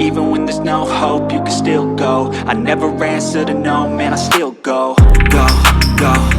Even when there's no hope, you can still go. I never answer to no, man, I still go. Go, go.